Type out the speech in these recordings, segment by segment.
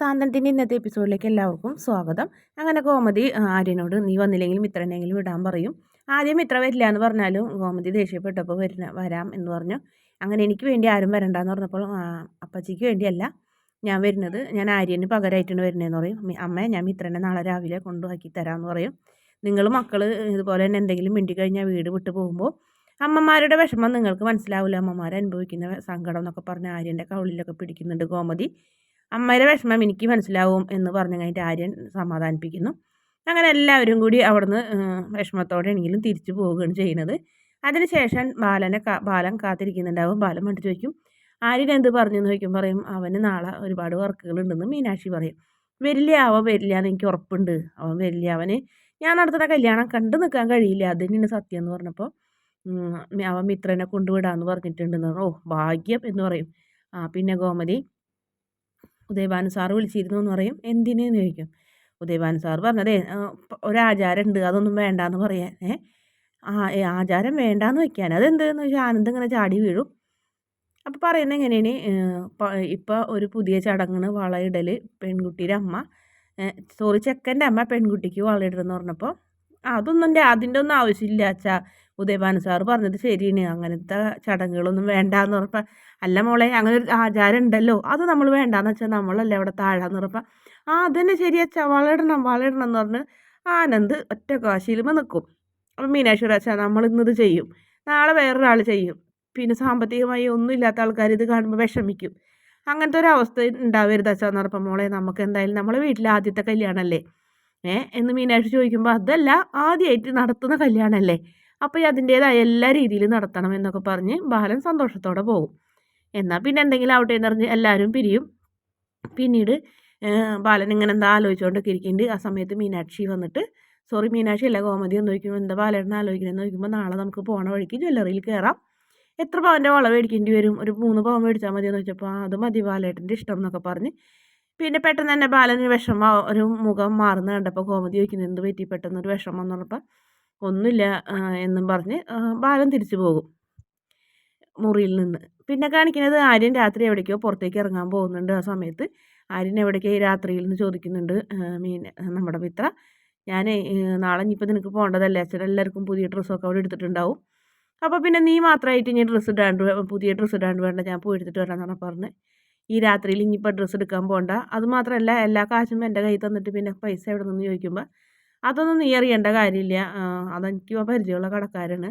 സാന്ത്വനത്തിന്റെ ഇന്നത്തെ എപ്പിസോഡിലേക്ക് എല്ലാവർക്കും സ്വാഗതം. അങ്ങനെ ഗോമതി ആര്യനോട് നീ വന്നില്ലെങ്കിൽ മിത്രനെങ്കിലും വിടാൻ പറയും. ആദ്യം മിത്ര വരില്ല എന്ന് പറഞ്ഞാലും ഗോമതി ദേഷ്യപ്പെട്ടപ്പോൾ വരുന്ന വരാം എന്ന് പറഞ്ഞു. അങ്ങനെ എനിക്ക് വേണ്ടി ആരും വരണ്ടെന്ന് പറഞ്ഞപ്പോൾ അപ്പച്ചിക്ക് വേണ്ടിയല്ല ഞാൻ വരുന്നത്. ഞാൻ ആര്യന് പകരമായിട്ടാണ് വരുന്നതെന്ന് പറയും. അമ്മ ഞാൻ മിത്രനെ നാളെ രാവിലെ കൊണ്ടുപോക്കി തരാമെന്ന് പറയും. നിങ്ങൾ മക്കൾ ഇതുപോലെ തന്നെ എന്തെങ്കിലും മിണ്ടി കഴിഞ്ഞാൽ വീട് വിട്ട് പോകുമ്പോൾ അമ്മമാരുടെ വിഷമം നിങ്ങൾക്ക് മനസ്സിലാവില്ല. അമ്മമാർ അനുഭവിക്കുന്ന സങ്കടം എന്നൊക്കെ പറഞ്ഞ് ആര്യന്റെ കൗളിലൊക്കെ പിടിക്കുന്നുണ്ട് ഗോമതി. അമ്മയുടെ വിഷമം എനിക്ക് മനസ്സിലാവും എന്ന് പറഞ്ഞു കഴിഞ്ഞിട്ട് ആര്യൻ സമാധാനിപ്പിക്കുന്നു. അങ്ങനെ എല്ലാവരും കൂടി അവിടുന്ന് വിഷമത്തോടെയാണെങ്കിലും തിരിച്ചു പോവുകയാണ് ചെയ്യുന്നത്. അതിനുശേഷം ബാലനെ ബാലൻ കാത്തിരിക്കുന്നുണ്ടാവും. ബാലൻ വേണ്ടി ചോദിക്കും ആര്യൻ എന്ത് പറഞ്ഞു എന്ന് ചോദിക്കും. പറയും അവന് നാളെ ഒരുപാട് വർക്കുകൾ ഉണ്ടെന്ന് മീനാക്ഷി പറയും. വരില്ല അവൻ വരില്ല എന്ന് എനിക്ക് ഉറപ്പുണ്ട്. അവൻ വരില്ല അവന് ഞാൻ നടത്തുന്ന കല്യാണം കണ്ടു നിൽക്കാൻ കഴിയില്ല. അത് തന്നെയാണ് സത്യം എന്ന് പറഞ്ഞപ്പോൾ അവൻ മിത്രനെ കൊണ്ടുവിടാമെന്ന് പറഞ്ഞിട്ടുണ്ടെന്ന് ഓ ഭാഗ്യം എന്ന് പറയും. ആ പിന്നെ ഗോമതി ഉദയഭാനു സാറ് വിളിച്ചിരുന്നു എന്ന് പറയും. എന്തിനേന്ന്? ചോദിക്കും. ഉദയഭാനു സാറ് പറഞ്ഞതേ ഒരാചാരം ഉണ്ട് അതൊന്നും വേണ്ടാന്ന് പറയാൻ. ഏ ആ ആചാരം വേണ്ടാന്ന് വയ്ക്കാൻ അതെന്തെന്ന് വെച്ചാൽ ആനന്ദം ഇങ്ങനെ ചാടി വീഴും. അപ്പോൾ പറയുന്നത് എങ്ങനെയാണ്? ഇപ്പോൾ ഒരു പുതിയ ചടങ്ങാണ് വളയിടൽ പെൺകുട്ടിയുടെ അമ്മ. സോറി ചെക്കന്റെ അമ്മ പെൺകുട്ടിക്ക് വളയിടുന്നു പറഞ്ഞപ്പോൾ അതൊന്നും അതിന്റെ ഒന്നും ആവശ്യമില്ല അച്ഛാ. ഉദയഭാനു സാറ് പറഞ്ഞത് ശരിയാണ്. അങ്ങനത്തെ ചടങ്ങുകളൊന്നും വേണ്ട എന്ന് പറഞ്ഞപ്പോൾ അല്ല മോളെ അങ്ങനെ ഒരു ആചാരം ഉണ്ടല്ലോ അത് നമ്മൾ വേണ്ടാന്ന് വെച്ചാൽ നമ്മളല്ലേ അവിടെ താഴാന്ന് പറഞ്ഞപ്പോൾ ആ അതന്നെ ശരിയച്ചാ വളരണം വളരണം എന്ന് പറഞ്ഞ് ആനന്ദ് ഒറ്റ കാശിയിലുമ്പോൾ നിൽക്കും അപ്പം മീനാക്ഷി നമ്മൾ ഇന്നത് ചെയ്യും. നാളെ വേറൊരാൾ ചെയ്യും. പിന്നെ സാമ്പത്തികമായി ഒന്നും ഇല്ലാത്ത ആൾക്കാർ ഇത് കാണുമ്പോൾ വിഷമിക്കും. അങ്ങനത്തെ ഒരു അവസ്ഥ ഉണ്ടാവരുത് അച്ഛാന്ന് പറഞ്ഞപ്പോൾ മോളെ നമുക്ക് എന്തായാലും നമ്മളെ വീട്ടിലെ ആദ്യത്തെ കല്യാണമല്ലേ ഏ? എന്ന് മീനാക്ഷി ചോദിക്കുമ്പോൾ അതല്ല ആദ്യമായിട്ട് നടത്തുന്ന കല്യാണമല്ലേ അപ്പോൾ അതിന്റേതായ എല്ലാ രീതിയിലും നടത്തണം എന്നൊക്കെ പറഞ്ഞ് ബാലൻ സന്തോഷത്തോടെ പോകും. എന്നാൽ പിന്നെ എന്തെങ്കിലും ആവട്ടെ പറഞ്ഞ് എല്ലാവരും പിരിയും. പിന്നീട് ബാലൻ ഇങ്ങനെ എന്താ ആലോചിച്ചുകൊണ്ടൊക്കെ ഇരിക്കുന്നുണ്ട് ആ സമയത്ത് മീനാക്ഷി വന്നിട്ട് സോറി മീനാക്ഷി അല്ല ഗോമതി എന്ന് ചോദിക്കുമ്പോൾ എന്താ ബാലേട്ടൻ ആലോചിക്കണമെന്ന് ചോദിക്കുമ്പോൾ നാളെ നമുക്ക് പോണ വഴിക്ക് ജ്വല്ലറിയിൽ കയറാം എത്ര പവന്റെ വള മേടിക്കേണ്ടി വരും? ഒരു മൂന്ന് പവൻ മേടിച്ചാൽ മതി എന്ന് വെച്ചപ്പോൾ അത് മതി ബാലേട്ടന്റെ ഇഷ്ടം എന്നൊക്കെ പറഞ്ഞ്. പിന്നെ പെട്ടെന്ന് തന്നെ ബാലന് വിഷമം ഒരു മുഖം മാറുന്ന കണ്ടപ്പോൾ ഗോമതി ചോദിക്കുന്നത് എന്ത് പറ്റി? പെട്ടെന്ന് ഒരു വിഷമം എന്ന് പറഞ്ഞപ്പോൾ ഒന്നുമില്ല എന്നും പറഞ്ഞ് ബാലൻ തിരിച്ചു പോകും. മുറിയിൽ നിന്ന്. പിന്നെ കാണിക്കുന്നത് ആര്യൻ രാത്രി എവിടേക്കോ പുറത്തേക്ക് ഇറങ്ങാൻ പോകുന്നുണ്ട് ആ സമയത്ത്. ആര്യൻ എവിടേക്കോ രാത്രിയിൽ നിന്ന് ചോദിക്കുന്നുണ്ട് മീൻ നമ്മുടെ മിത്ര. ഞാൻ നാളെ ഇനിയിപ്പോൾ നിനക്ക് പോകേണ്ടതല്ലേ? അച്ഛൻ എല്ലാവർക്കും പുതിയ ഡ്രസ്സൊക്കെ അവിടെ എടുത്തിട്ടുണ്ടാവും. അപ്പോൾ പിന്നെ നീ മാത്രമായിട്ട് ഇനി ഡ്രസ്സ് ഇടാണ്ട് പുതിയ ഡ്രസ്സ് ഇടാണ്ട് വേണ്ട ഞാൻ പോയി എടുത്തിട്ട് വരാമെന്നാണ് പറഞ്ഞ്. ഈ രാത്രിയിൽ ഇനിയിപ്പോൾ ഡ്രസ്സ് എടുക്കാൻ പോകണ്ട അതുമാത്രമല്ല എല്ലാ കാശും എന്റെ കയ്യിൽ തന്നിട്ട് പിന്നെ പൈസ എവിടെ നിന്ന് ചോദിക്കുമ്പോൾ അതൊന്നും നീ അറിയേണ്ട കാര്യമില്ല. അതെനിക്ക് പരിചയമുള്ള കടക്കാരാണ്.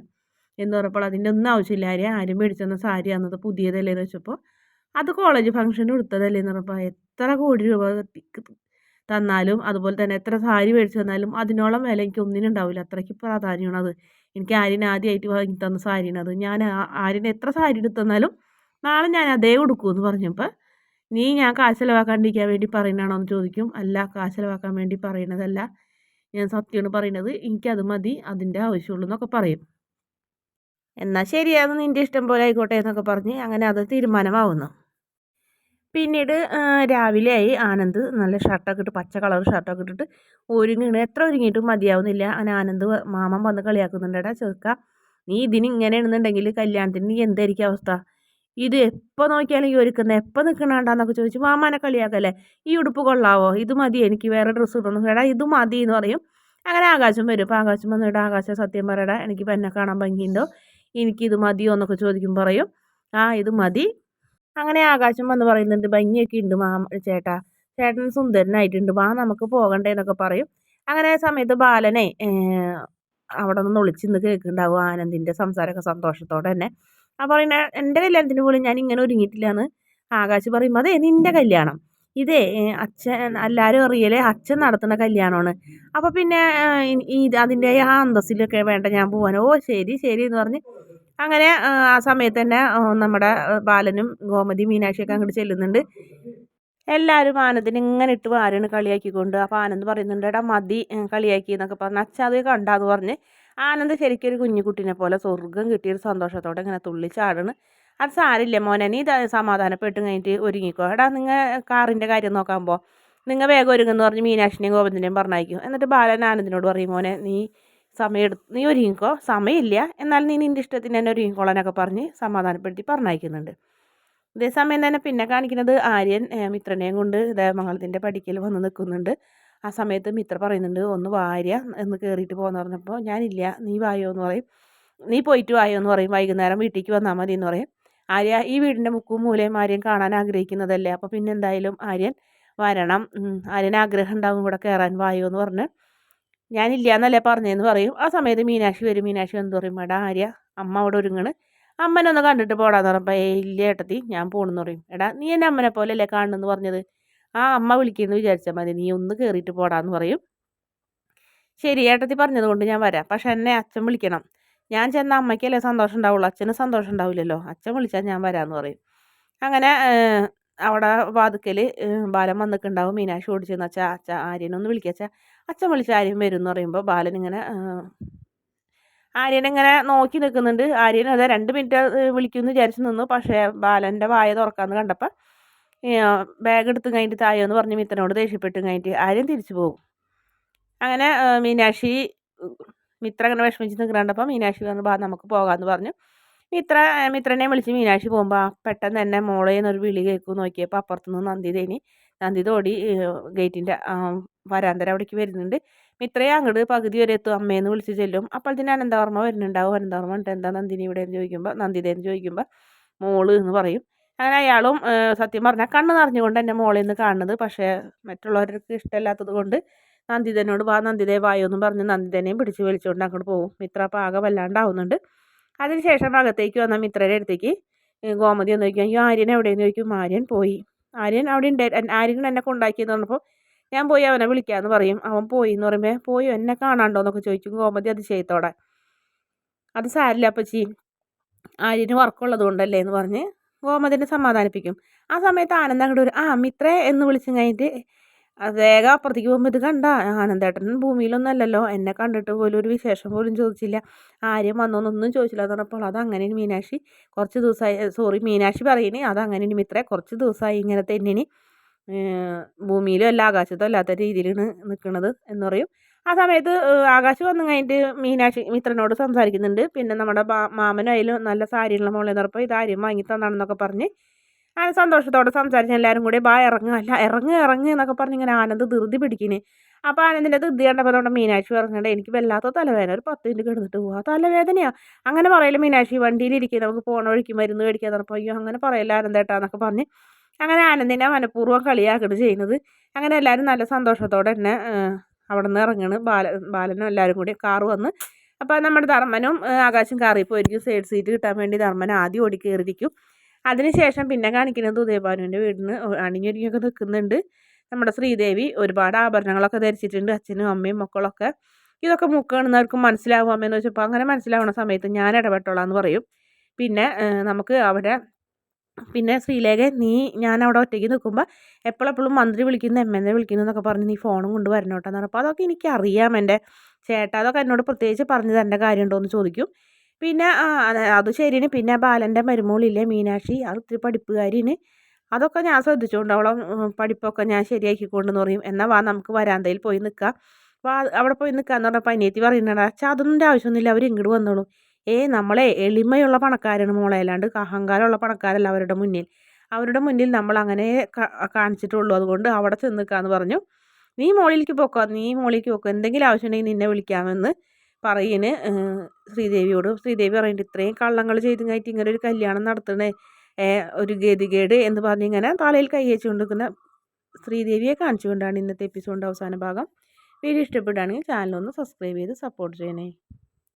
എന്ന് പറഞ്ഞപ്പോൾ അതിന്റെ ഒന്നും ആവശ്യമില്ല. ആരും ആരും മേടിച്ചെന്ന സാരി അന്നത് പുതിയതല്ലേ എന്ന് വെച്ചപ്പോൾ അത് കോളേജ് ഫംഗ്ഷന് കൊടുത്തതല്ലേ എന്ന് പറഞ്ഞപ്പോൾ എത്ര കോടി രൂപ തന്നാലും അതുപോലെ തന്നെ എത്ര സാരി മേടിച്ചു തന്നാലും അതിനോളം വില എനിക്ക് ഒന്നിനും ഉണ്ടാവില്ല. അത്രയ്ക്ക് പ്രാധാന്യമാണ് അത് എനിക്ക് ആര്യന് ആദ്യമായിട്ട് വാങ്ങി തന്ന സാരിയാണ് അത്. ഞാൻ ആര്യന് എത്ര സാരി എടുത്തു തന്നാലും നാളെ ഞാൻ അതേ കൊടുക്കുമെന്ന് പറഞ്ഞപ്പോൾ നീ ഞാൻ കാശ് ചിലവാക്കാണ്ടിരിക്കാൻ വേണ്ടി പറയുന്നതാണോ എന്ന് ചോദിക്കും. അല്ല കാശ് ചിലവാക്കാൻ വേണ്ടി പറയുന്നതല്ല. ഞാൻ സത്യമാണ് പറയുന്നത്. എനിക്കത് മതി. അതിന്റെ ആവശ്യമുള്ളൂ എന്നൊക്കെ പറയും. എന്നാൽ ശരിയാണ്. നിന്റെ ഇഷ്ടം പോലെ ആയിക്കോട്ടെ എന്നൊക്കെ പറഞ്ഞ് അങ്ങനെ അത് തീരുമാനമാവുന്നു. പിന്നീട് രാവിലെ ആയി ആനന്ദ് നല്ല ഷർട്ടൊക്കെ ഇട്ട് പച്ച കളർ ഷർട്ടൊക്കെ ഇട്ടിട്ട് ഒരുങ്ങിണ്. എത്ര ഒരുങ്ങിയിട്ടും മതിയാവുന്നില്ല. അങ്ങനെ ആനന്ദ് മാമൻ വന്ന് കളിയാക്കുന്നുണ്ടെടാ ചെറുക്ക നീ ഇതിന് ഇങ്ങനെയാണെന്നുണ്ടെങ്കിൽ കല്യാണത്തിന് നീ എന്തായിരിക്കും അവസ്ഥ? ഇത് എപ്പോൾ നോക്കിയാലും ഈ ഒരുക്കുന്നത് എപ്പോൾ നിൽക്കണാണ്ടാന്നൊക്കെ ചോദിച്ചു മാമാനെ കളിയാക്കല്ലേ? ഈ ഉടുപ്പ് കൊള്ളാവോ? ഇത് മതി എനിക്ക് വേറെ ഡ്രസ്സ് ഇടണം. എടാ ഇത് മതി എന്ന് പറയും. അങ്ങനെ ആകാശം വരും. അപ്പോൾ ആകാശം വന്നിട്ട് ആകാശം സത്യം പറയടാ എനിക്ക് എന്നെ കാണാൻ ഭംഗിയുണ്ടോ? എനിക്കിത് മതിയോ എന്നൊക്കെ ചോദിക്കും പറയും. ആ ഇത് മതി. അങ്ങനെ ആകാശം വന്ന് പറയുന്നുണ്ട് ഭംഗിയൊക്കെ ഉണ്ട് മാമ ചേട്ടാ. ചേട്ടൻ സുന്ദരനായിട്ടുണ്ട്. വാ നമുക്ക് പോകണ്ടേ എന്നൊക്കെ പറയും. അങ്ങനെ സമയത്ത് ബാലനെ അവിടെ നിന്ന് ഒളിച്ചിന്ന് കേൾക്കുന്നുണ്ടാവും ആനന്ദിന്റെ സംസാരമൊക്കെ സന്തോഷത്തോടെ തന്നെ. അപ്പോൾ പറയുന്ന എന്റെ കല്യാണത്തിന് പോലും ഞാൻ ഇങ്ങനെ ഒരുങ്ങിയിട്ടില്ല എന്ന് ആകാശ് പറയുമ്പോൾ അതെ നിന്റെ കല്യാണം. ഇതേ അച്ഛൻ എല്ലാവരും അറിയലേ അച്ഛൻ നടത്തുന്ന കല്യാണമാണ്. അപ്പോൾ പിന്നെ ഈ അതിന്റെ ആ അന്തസ്സിലൊക്കെ വേണ്ട ഞാൻ പോകാൻ ഓ ശരി ശരി എന്ന് പറഞ്ഞ് അങ്ങനെ ആ സമയത്ത് തന്നെ നമ്മുടെ ബാലനും ഗോമതി മീനാക്ഷിയൊക്കെ അങ്ങോട്ട് ചെല്ലുന്നുണ്ട്. എല്ലാവരും ആനന്ദിനെ ഇങ്ങനെ ഇട്ട് വാരാണ് കളിയാക്കിക്കൊണ്ട്. അപ്പോൾ ആനന്ദ് പറയുന്നുണ്ട് എടാ മതി കളിയാക്കി എന്നൊക്കെ പറഞ്ഞ്. അച്ഛ അത് കണ്ടാന്ന് പറഞ്ഞ് ആനന്ദ് ശരിക്കും ഒരു കുഞ്ഞുകുട്ടീനെ പോലെ സ്വർഗം കിട്ടിയൊരു സന്തോഷത്തോടെ ഇങ്ങനെ തുള്ളി ചാടണ്. അത് സാരില്ല മോനെ നീ സമാധാനപ്പെട്ട് കഴിഞ്ഞിട്ട് ഒരുങ്ങിക്കോ. എടാ നിങ്ങൾ കാറിന്റെ കാര്യം നോക്കാൻ പോ. നിങ്ങൾ വേഗം ഒരുങ്ങുന്നു പറഞ്ഞ് മീനാക്ഷിനെയും ഗോവിന്ദനെയും പറഞ്ഞയക്കും. എന്നിട്ട് ബാലൻ ആനന്ദിനോട് പറയും മോനെ നീ സമയം എടുത്ത് നീ ഒരുങ്ങിക്കോ. സമയമില്ല. എന്നാൽ നീ നിന്റെ ഇഷ്ടത്തിന് തന്നെ ഒരുങ്ങിക്കോളാനൊക്കെ പറഞ്ഞ് സമാധാനപ്പെടുത്തി പറഞ്ഞയക്കുന്നുണ്ട്. ഇതേ സമയം തന്നെ പിന്നെ കാണിക്കുന്നത് ആര്യൻ മിത്രനെയും കൊണ്ട് ദേവമംഗലത്തിന്റെ പടിക്കൽ വന്ന് നിൽക്കുന്നുണ്ട് ആ സമയത്ത് മിത്ര പറയുന്നുണ്ട് ഒന്ന് വാര്യ എന്ന് കയറിയിട്ട് പോകുന്ന പറഞ്ഞപ്പോൾ ഞാനില്ല നീ വായോ എന്ന് പറയും. നീ പോയിട്ട് വായോ എന്ന് പറയും വൈകുന്നേരം വീട്ടിലേക്ക് വന്നാൽ മതി എന്ന് പറയും. ആര്യ ഈ വീടിന്റെ മുക്കും മൂലയും ആര്യൻ കാണാൻ ആഗ്രഹിക്കുന്നതല്ലേ? അപ്പോൾ പിന്നെ എന്തായാലും ആര്യൻ വരണം. ആര്യൻ ആഗ്രഹം ഉണ്ടാവും ഇവിടെ കയറാൻ വായോ എന്ന് പറഞ്ഞ്. ഞാനില്ല എന്നല്ലേ പറഞ്ഞതെന്ന് പറയും. ആ സമയത്ത് മീനാക്ഷി വരും. മീനാക്ഷി എന്ന് പറയും എടാ ആര്യ അമ്മ അവിടെ ഒരുങ്ങണ്. അമ്മനൊന്ന് കണ്ടിട്ട് പോടാന്ന് പറയുമ്പോൾ ഏ ഇല്ല ഏട്ടത്തി ഞാൻ പോണെന്ന് പറയും. എടാ നീ എന്നെ അമ്മനെ പോലെ അല്ലേ കാണുന്നെന്ന് പറഞ്ഞത്? ആ അമ്മ വിളിക്കുന്നു വിചാരിച്ചാൽ മതി. നീ ഒന്ന് കയറിയിട്ട് പോടാന്ന് പറയും. ശരി ഏട്ടത്തി പറഞ്ഞത് കൊണ്ട് ഞാൻ വരാം. പക്ഷെ എന്നെ അച്ഛൻ വിളിക്കണം. ഞാൻ ചെന്ന അമ്മയ്ക്കല്ലേ സന്തോഷം ഉണ്ടാവുള്ളൂ. അച്ഛന് സന്തോഷം ഉണ്ടാവില്ലല്ലോ. അച്ഛൻ വിളിച്ചാൽ ഞാൻ വരാമെന്ന് പറയും. അങ്ങനെ അവിടെ വാതുക്കൽ ബാലൻ വന്നിട്ടുണ്ടാവും. മീനാക്ഷി ഓടിച്ചെന്ന് വെച്ചാൽ അച്ഛ ആര്യനൊന്ന് വിളിക്കുക അച്ഛൻ വിളിച്ച ആര്യൻ വരും എന്ന് പറയുമ്പോൾ ബാലൻ ഇങ്ങനെ ആര്യനിങ്ങനെ നോക്കി നിൽക്കുന്നുണ്ട്. ആര്യൻ അതെ രണ്ട് മിനിറ്റ് വിളിക്കുമെന്ന് വിചാരിച്ച് നിന്നു. പക്ഷേ ബാലന്റെ വായ തുറക്കാമെന്ന് കണ്ടപ്പോൾ ബാഗ് എടുത്ത് കഴിഞ്ഞിട്ട് തായോ എന്ന് പറഞ്ഞ് മിത്രനോട് ദേഷ്യപ്പെട്ട് കഴിഞ്ഞിട്ട് ആര്യൻ തിരിച്ചു പോകും. അങ്ങനെ മീനാക്ഷി മിത്ര അങ്ങനെ വിഷമിച്ച് നിൽക്കുന്നുണ്ടപ്പോൾ മീനാക്ഷി വന്ന് ബാ നമുക്ക് പോകാമെന്ന് പറഞ്ഞു. മിത്ര മിത്രനെ വിളിച്ച് മീനാക്ഷി പോകുമ്പോൾ പെട്ടെന്ന് തന്നെ മോളെ എന്നൊരു വിളി കേൾക്കും നോക്കിയപ്പോൾ അപ്പുറത്തുനിന്ന് നന്ദി തേനി. നന്ദി തോടി ഗേറ്റിന്റെ വരാന്തര അവിടേക്ക് വരുന്നുണ്ട്. മിത്രയെ അങ്ങോട്ട് പകുതി വരെ എത്തും. അമ്മയെന്ന് വിളിച്ച് ചെല്ലും. അപ്പോഴത്തേന് അനന്തവർമ്മ വരുന്നുണ്ടാവും. അനന്തവർമ്മ എന്നിട്ട് എന്താ നന്ദിനി ഇവിടെ? എന്ന് ചോദിക്കുമ്പോൾ നന്ദിതേന്ന് ചോദിക്കുമ്പോൾ മോൾ എന്ന് പറയും. അങ്ങനെ അയാളും സത്യം പറഞ്ഞാൽ കണ്ണ് നിറഞ്ഞുകൊണ്ട് എന്റെ മോളിൽ നിന്ന് കാണുന്നത്. പക്ഷേ മറ്റുള്ളവർക്ക് ഇഷ്ടമല്ലാത്തത് കൊണ്ട് നന്ദിതനോട് വാ നന്ദിതേ വായോ എന്നും പറഞ്ഞ് നന്ദിതനെയും പിടിച്ച് വലിച്ചുകൊണ്ട് അങ്ങോട്ട് പോകും മിത്ര പാകം വല്ലാണ്ടാവുന്നുണ്ട്. അതിനുശേഷം അകത്തേക്ക് വന്ന മിത്രയുടെ അടുത്തേക്ക് ഗോമതി എന്ന് ചോദിക്കും അയ്യോ ആര്യൻ എവിടെയെന്ന് ചോദിക്കും. ആര്യൻ പോയി. ആര്യൻ അവിടെ ഉണ്ട്. ആര്യൻ എന്നെ കൊണ്ടാക്കിയെന്ന് പറഞ്ഞപ്പോൾ ഞാൻ പോയി അവനെ വിളിക്കാമെന്ന് പറയും. അവൻ പോയി എന്ന് പറയുമ്പോൾ പോയി എന്നെ കാണാണ്ടോ? എന്നൊക്കെ ചോദിക്കും ഗോമതി അതിശയത്തോടെ. അത് സാരില്ല അപ്പച്ചി. ആര്യന് വർക്കുള്ളത് കൊണ്ടല്ലേ? എന്ന് പറഞ്ഞ് ഗോമതിനെ സമാധാനിപ്പിക്കും. ആ സമയത്ത് ആനന്ദ അങ്ങോട്ട് ഒരു ആ മിത്രേ എന്ന് വിളിച്ചു കഴിഞ്ഞിട്ട് വേഗം അപ്പുറത്തേക്ക് പോകുമ്പോൾ ഇത് കണ്ട? ആനന്ദേട്ടൻ ഭൂമിയിലൊന്നും അല്ലല്ലോ. എന്നെ കണ്ടിട്ട് പോലും ഒരു വിശേഷം പോലും ചോദിച്ചില്ല. ആര്യം വന്നോന്നൊന്നും ചോദിച്ചില്ല എന്ന് പറഞ്ഞപ്പോൾ അത് അങ്ങനെ മീനാക്ഷി. കുറച്ച് ദിവസമായി സോറി മീനാക്ഷി പറയണേ. അത് അങ്ങനെ മിത്രേ കുറച്ച് ദിവസമായി ഇങ്ങനെ തന്നെ ഭൂമിയിലും അല്ല ആകാശത്തും അല്ലാത്ത രീതിയിലാണ് നിൽക്കുന്നത് എന്ന് പറയും. ആ സമയത്ത് ആകാശ് വന്നു കഴിഞ്ഞിട്ട് മീനാക്ഷി മിത്രനോട് സംസാരിക്കുന്നുണ്ട്. പിന്നെ നമ്മുടെ മാമനും അതിൽ നല്ല സാരിയുള്ള മോളെ നിറപ്പോൾ ഇത് ആര്യം വാങ്ങി തന്നാണെന്നൊക്കെ പറഞ്ഞ് അങ്ങനെ സന്തോഷത്തോടെ സംസാരിച്ച് എല്ലാവരും കൂടി ബാ ഇറങ്ങുക അല്ല ഇറങ്ങുക ഇറങ്ങുക എന്നൊക്കെ പറഞ്ഞ് ഇങ്ങനെ ആനന്ദ് ധൃതി പിടിക്കിന്. അപ്പോൾ ആനന്ദിന്റെ ധൃതി കണ്ടപ്പോൾ നമ്മുടെ മീനാക്ഷി ഇറങ്ങേണ്ട എനിക്ക് വല്ലാത്ത തലവേദന ഒരു പത്ത് മിനിറ്റ് കിടന്നിട്ട് പോവാ തലവേദനയാണ് അങ്ങനെ പറയൽ മീനാക്ഷി വണ്ടിയിലിരിക്കുക നമുക്ക് പോണ വഴിക്ക് മരുന്ന് മേടിക്കാൻ പറഞ്ഞപ്പോൾ അയ്യോ അങ്ങനെ പറയല്ല ആനന്ദേട്ടാന്നൊക്കെ പറഞ്ഞ് അങ്ങനെ ആനന്ദിനെ മനഃപൂർവം കളിയാക്കണ് ചെയ്യുന്നത്. അങ്ങനെ എല്ലാവരും നല്ല സന്തോഷത്തോടെ തന്നെ അവിടെ നിന്ന് ഇറങ്ങണ്. ബാല ബാലനും എല്ലാവരും കൂടി കാറ് വന്ന്. അപ്പോൾ നമ്മുടെ ധർമ്മനും ആകാശം കാറിൽ പോയിരിക്കും. സൈഡ് സീറ്റ് കിട്ടാൻ വേണ്ടി ധർമ്മൻ ആദ്യം ഓടി കയറിയിരിക്കും അതിനുശേഷം പിന്നെ കാണിക്കുന്നത് ഉദയഭാനുവിന്റെ വീടിന് അണിഞ്ഞൊരുങ്ങിയൊക്കെ നിൽക്കുന്നുണ്ട്. നമ്മുടെ ശ്രീദേവി ഒരുപാട് ആഭരണങ്ങളൊക്കെ ധരിച്ചിട്ടുണ്ട്. അച്ഛനും അമ്മയും മക്കളൊക്കെ. ഇതൊക്കെ മുക്കാണെന്നവർക്ക് മനസ്സിലാവും. അമ്മയെന്ന് വെച്ചപ്പോൾ അങ്ങനെ മനസ്സിലാവുന്ന സമയത്ത് ഞാൻ ഇടപെട്ടോളാം എന്ന് പറയും. പിന്നെ നമുക്ക് അവിടെ പിന്നെ ശ്രീലേഖ നീ ഞാൻ അവിടെ ഒറ്റയ്ക്ക് നിൽക്കുമ്പോൾ എപ്പോഴെപ്പോഴും മന്ത്രി വിളിക്കുന്നു എം എൽ എ വിളിക്കുന്നു എന്നൊക്കെ പറഞ്ഞ് നീ ഫോണും കൊണ്ട് വരണോട്ടെന്ന് പറഞ്ഞപ്പോൾ അതൊക്കെ എനിക്കറിയാം എന്റെ ചേട്ടാ. അതൊക്കെ എന്നോട് പ്രത്യേകിച്ച് പറഞ്ഞു തരേണ്ട കാര്യമുണ്ടോ എന്ന് ചോദിക്കും. പിന്നെ അത് ശരിയാണ്. പിന്നെ ബാലന്റെ മരുമോളില്ലേ മീനാക്ഷി അത് ഇത്തിരി പഠിപ്പുകാരിന് അതൊക്കെ ഞാൻ ശ്രദ്ധിച്ചുകൊണ്ട് അവളെ പഠിപ്പൊക്കെ ഞാൻ ശരിയാക്കിക്കൊണ്ടെന്ന് പറയും. എന്നാൽ വാ നമുക്ക് വരാന്തയിൽ പോയി നിൽക്കാം അപ്പോൾ അവിടെ പോയി നിൽക്കാന്ന് പറഞ്ഞപ്പോൾ അനിയത്തി പറയുന്നുണ്ട് അച്ഛാ അതൊന്നും ആവശ്യമൊന്നുമില്ല അവർ ഇങ്ങോട്ട് വന്നോളൂ. ഏ നമ്മളെ എളിമയുള്ള പണക്കാരാണ് മോളെ. അല്ലാണ്ട് അഹങ്കാരമുള്ള പണക്കാരല്ല അവരുടെ മുന്നിൽ. അവരുടെ മുന്നിൽ നമ്മൾ അങ്ങനെ കാണിച്ചിട്ടുള്ളൂ. അതുകൊണ്ട് അവിടെ ചെന്ന് എന്ന് പറഞ്ഞു. നീ മോളിലേക്ക് പോക്കോ. നീ മോളിലേക്ക് പോക്കോ. എന്തെങ്കിലും ആവശ്യമുണ്ടെങ്കിൽ നിന്നെ വിളിക്കാമെന്ന് പറയുന്ന ശ്രീദേവിയോട്. ശ്രീദേവി പറയുന്നുണ്ട് ഇത്രയും കള്ളങ്ങൾ ചെയ്തു കഴിഞ്ഞിട്ട് ഇങ്ങനെ ഒരു കല്യാണം നടത്തണേ ഒരു ഗതികേട് എന്ന് പറഞ്ഞ് ഇങ്ങനെ തലയിൽ കൈ വെച്ചുകൊണ്ടിരിക്കുന്ന ശ്രീദേവിയെ കാണിച്ചുകൊണ്ടാണ് ഇന്നത്തെ എപ്പിസോഡിന്റെ അവസാന ഭാഗം. വീഡിയോ ഇഷ്ടപ്പെടുകയാണെങ്കിൽ ചാനലൊന്ന് സബ്സ്ക്രൈബ് ചെയ്ത് സപ്പോർട്ട് ചെയ്യണേ.